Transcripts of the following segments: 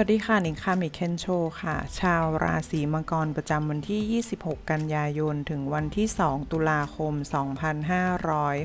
วัสดีค่ะ นิงคามิเคนโชค่ะ ชาวราศีมังกรประจำวันที่ 26 กันยายน ถึงวันที่ 2 ตุลาคม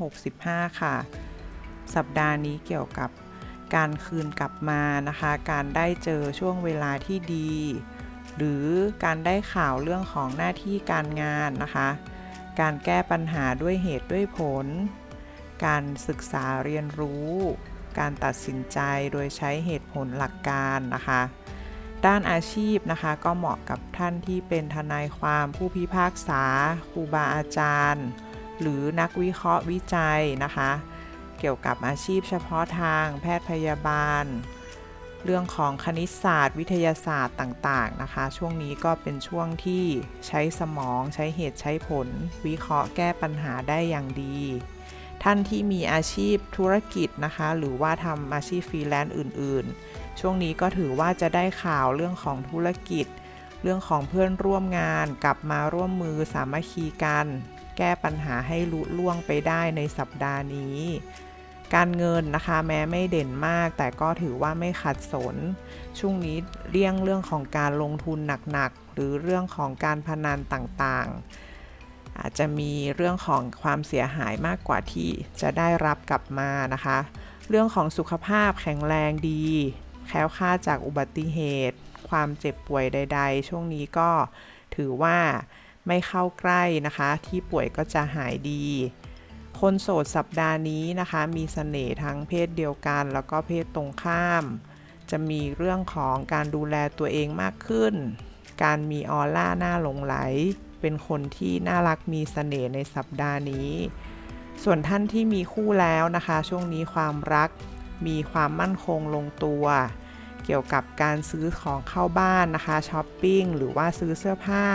2565 ค่ะ สัปดาห์นี้เกี่ยวกับการคืนกลับมานะคะ การได้เจอช่วงเวลาที่ดี หรือการได้ข่าวเรื่องของหน้าที่การงานนะคะ การแก้ปัญหาด้วยเหตุด้วยผล การศึกษาเรียนรู้ การตัดสินใจโดยใช้เหตุผลหลักการนะคะ ด้านอาชีพนะคะก็เหมาะกับท่านที่เป็นทนายความผู้พิพากษาครูบาอาจารย์ หรือนักวิเคราะห์วิจัยนะคะ เกี่ยวกับอาชีพเฉพาะทางแพทย์พยาบาล เรื่องของคณิตศาสตร์ วิทยาศาสตร์ต่างๆนะคะ ช่วงนี้ก็เป็นช่วงที่ใช้สมองใช้เหตุใช้ผล วิเคราะห์แก้ปัญหาได้อย่างดี ท่านที่มีอาชีพธุรกิจนะคะ หรือว่าทำอาชีพฟรีแลนซ์อื่น ๆ ช่วงนี้ก็ถือว่าจะได้ข่าวเรื่องของธุรกิจ เรื่องของเพื่อนร่วมงานกลับมาร่วมมือสามัคคีกัน แก้ปัญหาให้ลุล่วงไปได้ในสัปดาห์นี้ การเงินนะคะแม้ไม่เด่นมาก แต่ก็ถือว่าไม่ขัดสน ช่วงนี้เลี่ยงเรื่องของการลงทุนหนักๆหรือเรื่องของการพนันต่างๆ อาจจะมีเรื่องของความเสียหายมากกว่าที่จะได้รับกลับมานะคะ เรื่องของสุขภาพแข็งแรงดี แคล้วคลาดจากอุบัติเหตุ ความเจ็บป่วยใด ๆ ช่วงนี้ก็ถือว่าไม่เข้าใกล้นะคะ ที่ป่วยก็จะหายดี คนโสดสัปดาห์นี้นะคะ มีเสน่ห์ทั้งเพศเดียวกัน แล้วก็เพศตรงข้าม จะมีเรื่องของการดูแลตัวเองมากขึ้น การมีออร่าหน้าหลงไหล เป็นคนที่น่ารักมีเสน่ห์ในสัปดาห์นี้ ส่วนท่านที่มีคู่แล้วนะคะ ช่วงนี้ความรักมีความมั่นคงลงตัว เกี่ยวกับการซื้อของเข้าบ้านนะคะช้อปปิ้งหรือว่าซื้อเสื้อผ้า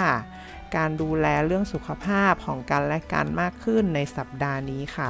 การดูแลเรื่องสุขภาพของกันและกันมากขึ้นในสัปดาห์นี้ค่ะ